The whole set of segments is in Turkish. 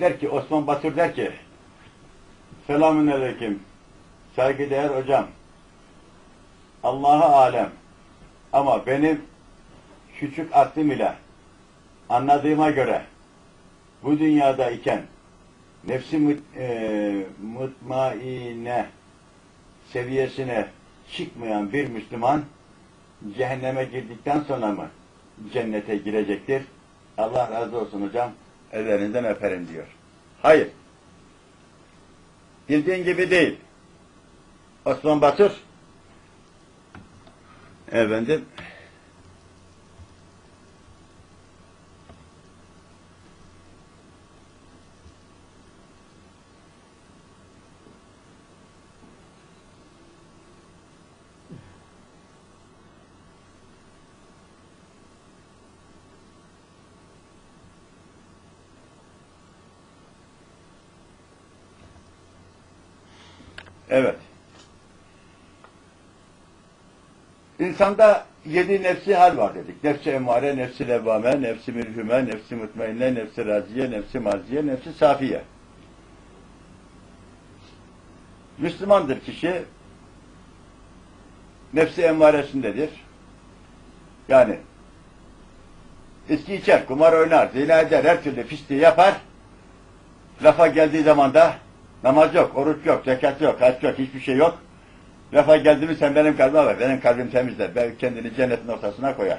Der ki Osman Batur der ki Selamün aleyküm. Saygıdeğer hocam. Allah'a alem. Ama benim küçük aklım ile anladığıma göre bu dünyada iken nefsi mut, e, mutmaine seviyesine çıkmayan bir Müslüman cehenneme girdikten sonra mı cennete girecektir? Allah razı olsun hocam. Ellerinden öperim diyor. Hayır. Bildiğin gibi değil. Osman Batur efendim Evet. İnsanda yedi nefsi hal var dedik. Nefsi emmare, nefsi levvame, nefsi mülhüme, nefsi mutmainne, nefsi raziye, nefsi marziye, nefsi safiye. Müslümandır kişi, nefsi emmaresindedir. Yani içki içer, kumar oynar, zina eder, her türlü pisliği yapar. Lafa geldiği zaman da namaz yok, oruç yok, zekat yok, hac yok, hiçbir şey yok. Lafa geldi mi sen benim kalbime bak, benim kalbim temizler. Ben kendini cennetin ortasına koyar.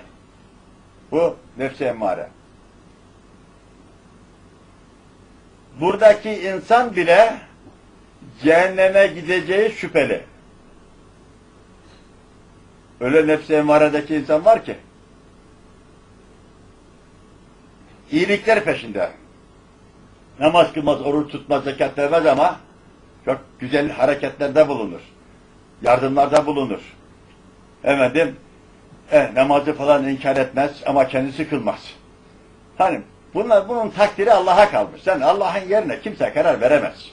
Bu nefsi emmare. Buradaki insan bile cehenneme gideceği şüpheli. Öyle nefsi emmaredeki insan var ki iyilikler peşinde. Namaz kılmaz, oruç tutmaz, zekat vermez ama çok güzel hareketlerde bulunur. Yardımlarda bulunur. Efendim, eh, namazı falan inkar etmez ama kendisi kılmaz. Hani bunlar bunun takdiri Allah'a kalmış. Sen Allah'ın yerine kimse karar veremez.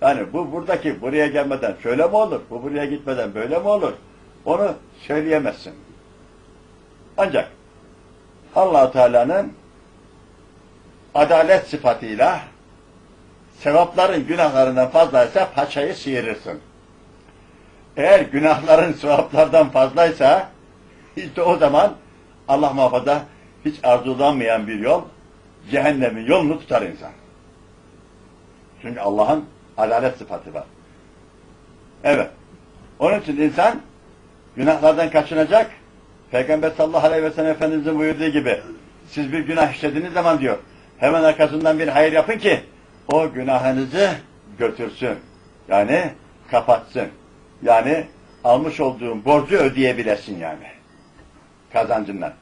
Yani bu buradaki buraya gelmeden şöyle mi olur? Bu buraya gitmeden böyle mi olur? Onu söyleyemezsin. Ancak allah Teala'nın adalet sıfatıyla sevapların günahlarından fazlaysa paçayı sıyırırsın. Eğer günahların sevaplardan fazlaysa işte o zaman Allah muhafaza hiç arzulanmayan bir yol cehennemin yolunu tutar insan. Çünkü Allah'ın adalet sıfatı var. Evet. Onun için insan günahlardan kaçınacak. Peygamber sallallahu aleyhi ve sellem Efendimizin buyurduğu gibi siz bir günah işlediğiniz zaman diyor hemen arkasından bir hayır yapın ki o günahınızı götürsün. Yani kapatsın. Yani almış olduğun borcu ödeyebilesin yani. Kazancından.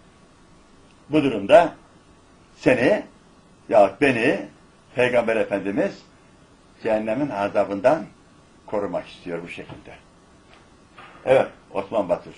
Bu durumda seni ya beni Peygamber Efendimiz cehennemin azabından korumak istiyor bu şekilde. Evet Osman Batur.